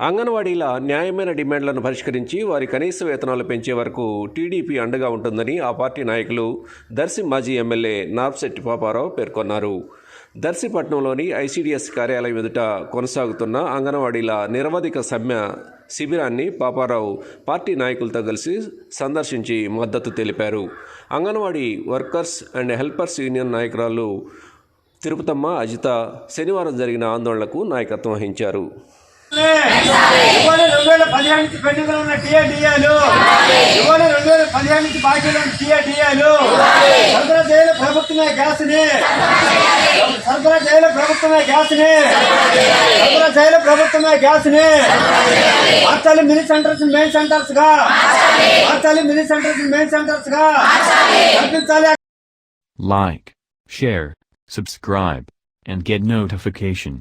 అంగన్వాడీల న్యాయమైన డిమాండ్లను పరిష్కరించి వారి కనీస వేతనాలు పెంచే వరకు టీడీపీ అండగా ఉంటుందని ఆ పార్టీ నాయకులు దర్శి మాజీ ఎమ్మెల్యే నార్శెట్టి పాపారావు పేర్కొన్నారు. దర్శిపట్నంలోని ఐసీడీఎస్ కార్యాలయం ఎదుట కొనసాగుతున్న అంగన్వాడీల నిరవధిక సమ్మె శిబిరాన్ని పాపారావు పార్టీ నాయకులతో కలిసి సందర్శించి మద్దతు తెలిపారు. Anganwadi workers and helpers union నాయకురాలు తిరుపతమ్మ అజిత శనివారం జరిగిన ఆందోళనకు నాయకత్వం వహించారు. ఇవాళ రెండు వేల పదిహేను నుంచి పెండింగ్ ఉన్న టీఏడిఏలు ఇవాళ రెండు వేల పదిహేను నుంచి బాకీలు ఉన్న టీఏడిఏలు సరఫరా చేయాలి ప్రభుత్వమే గ్యాస్ ని సరఫరా చేయాలి ప్రభుత్వమే గ్యాస్ ని సరఫరా చేయాలి ప్రభుత్వమే గ్యాస్ ని మార్చాలి మినీ సెంటర్స్ మెయిన్ సెంటర్స్ గా మార్చాలి మినీ సెంటర్స్ మెయిన్ సెంటర్స్ గా కల్పించాలి Like, share, subscribe, and get notification.